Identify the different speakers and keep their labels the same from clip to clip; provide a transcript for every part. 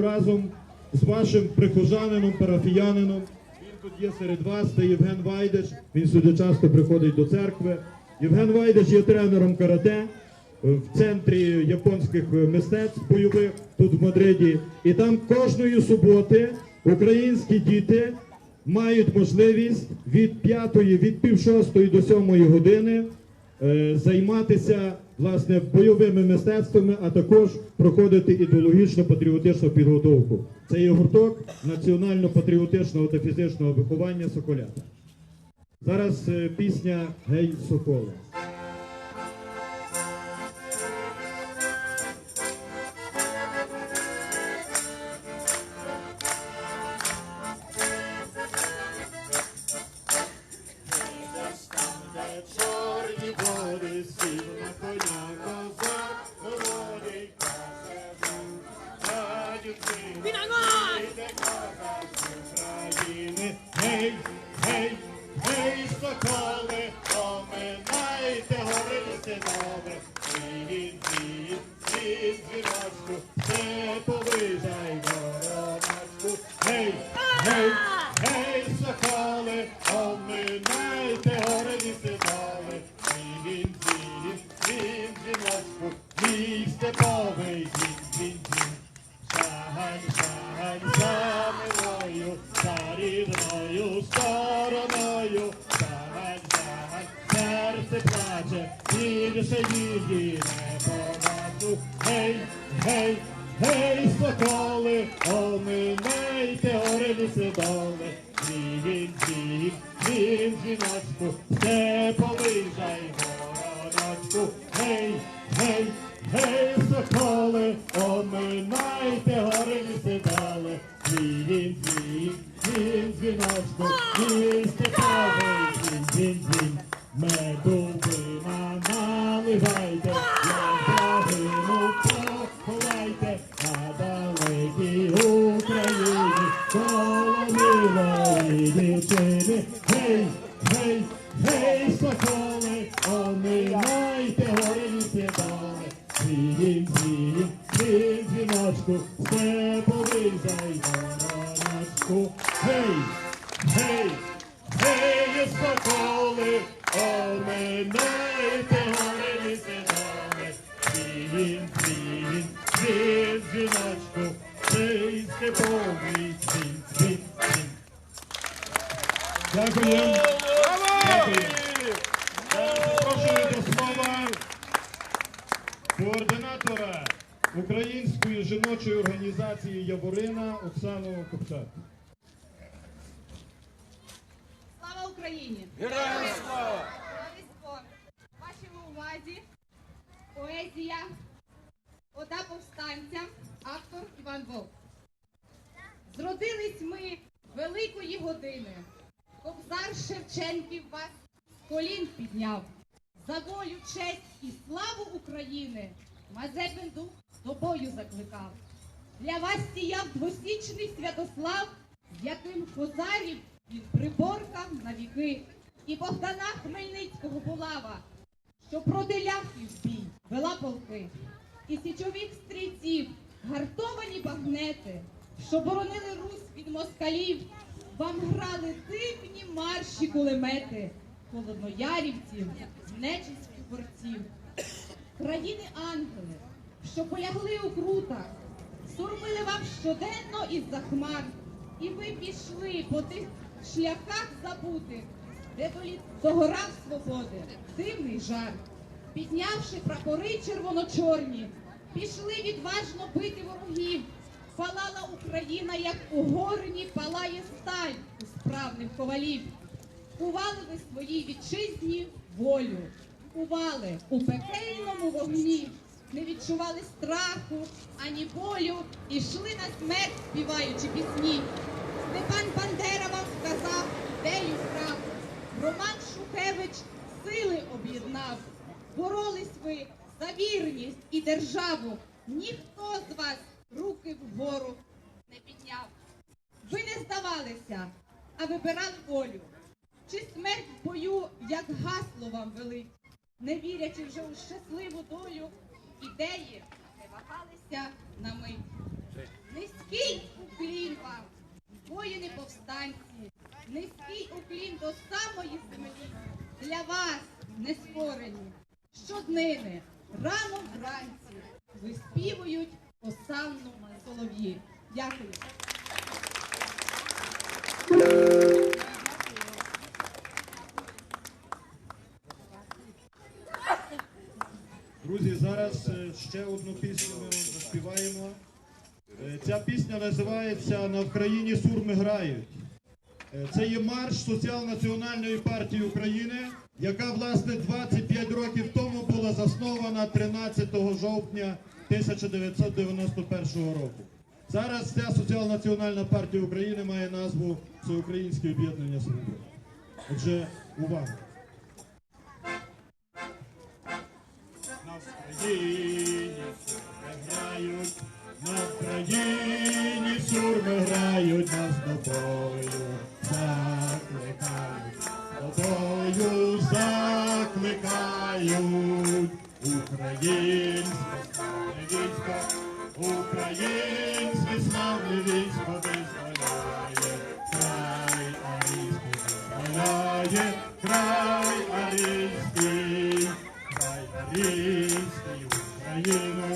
Speaker 1: разом з вашим прихожанином, парафіянином. Він тут є серед вас, це Євген Вайдеш. Він сюди часто приходить до церкви. Євген Вайдеш є тренером карате в центрі японських мистецтв бойових тут в Мадриді. І там кожної суботи українські діти мають можливість від п'ятої, від пів шостої до сьомої години е, займатися власне бойовими мистецтвами, а також проходити ідеологічно-патріотичну підготовку. Це є гурток національно-патріотичного та фізичного виховання Соколята. Зараз е, пісня Гей Соколе. Сів на коня козак, молодий України. Гей, гей, гей, соколи, оминайте гори серце плаче, більше її не побачу. Гей, гей, гей, соколи, оминайте гори ліси доли. Він, він, жіночку, все повижай вороночку. Гей, гей, гей, соколи, оминайте гори ліси дали. Він, він, він, жіночку, він степовий, він, він, він. Меду вина наливайте, я загину поховайте, на далекій Україні, коло милої дівчини. Гей, гей, гей, соколи, оминайте ліси дали. Він, він, він, жіночку, степовий зайвороночку. Гей, гей, гей, соколи, Дякую. Запрошую до слова координатора Української жіночої організації Яворина Оксану Копчак.
Speaker 2: Слава Україні!
Speaker 3: Героям слава!
Speaker 2: Вашій увазі поезія Ода повстанця, автор Іван Вовк. Зродились ми великої години. Кобзар Шевченків вас з колін підняв. За волю, честь і славу України Мазепин дух до бою закликав. Для вас сіяв двосічний Святослав, яким козарів він приборкав на віки. І Богдана Хмельницького булава, що проти ляхів бій вела полки. І січових стрільців гартовані багнети, що боронили Русь від москалів, вам грали дивні марші кулемети, холодноярівців, нечистих борців країни ангели, що полягли у крутах, сурмили вам щоденно із-за хмар, і ви пішли по тих шляхах забутих, де доліт догорав свободи, дивний жар, піднявши прапори червоно-чорні, пішли відважно бити ворогів. Палала Україна, як у горні палає сталь у справних ковалів. Кували ви своїй вітчизні волю, кували у пекельному вогні, не відчували страху ані болю, і йшли на смерть, співаючи пісні. Степан Бандера вам сказав, ідею вкрав. Роман Шухевич сили об'єднав. Боролись ви за вірність і державу. Ніхто з вас руки вгору не підняв. Ви не здавалися, а вибирали волю. Чи смерть в бою, як гасло вам вели, не вірячи вже у щасливу долю, ідеї не вагалися на мить. Низький уклін вам, воїни повстанці, низький уклін до самої землі. Для вас не створені. Щоднини, рано вранці, виспівують осанну солов'ї. Дякую.
Speaker 1: Друзі, зараз е, ще одну пісню ми вам заспіваємо. Е, Ця пісня називається На Вкраїні сурми грають. Це є марш Соціал-національної партії України, яка власне 25 років тому була заснована 13 жовтня 1991 року. Зараз ця соціал-національна партія України має назву Всеукраїнське об'єднання свободи. Отже, увага! На Вкраїні сурми грають, на Вкраїні сурми грають, нас тобою закликають, тобою закликають, українське славне військо, українське славне військо визволяє, край арійський визволяє, край арійський. Край Арійський Україну,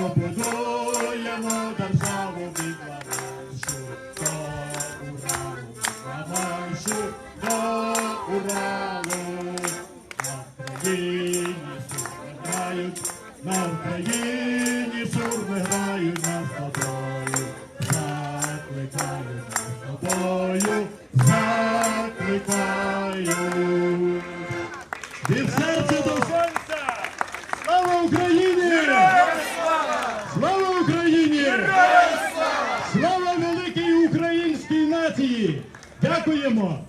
Speaker 1: побудуємо державу від Ламаншу до Уралу, Ламаншу до Уралу. На Україні сурми грають, на Україні сурми грають, нас тобою закликають, нас тобою закликають. Від серця до серця! Слава Україні! Слава Україні! Слава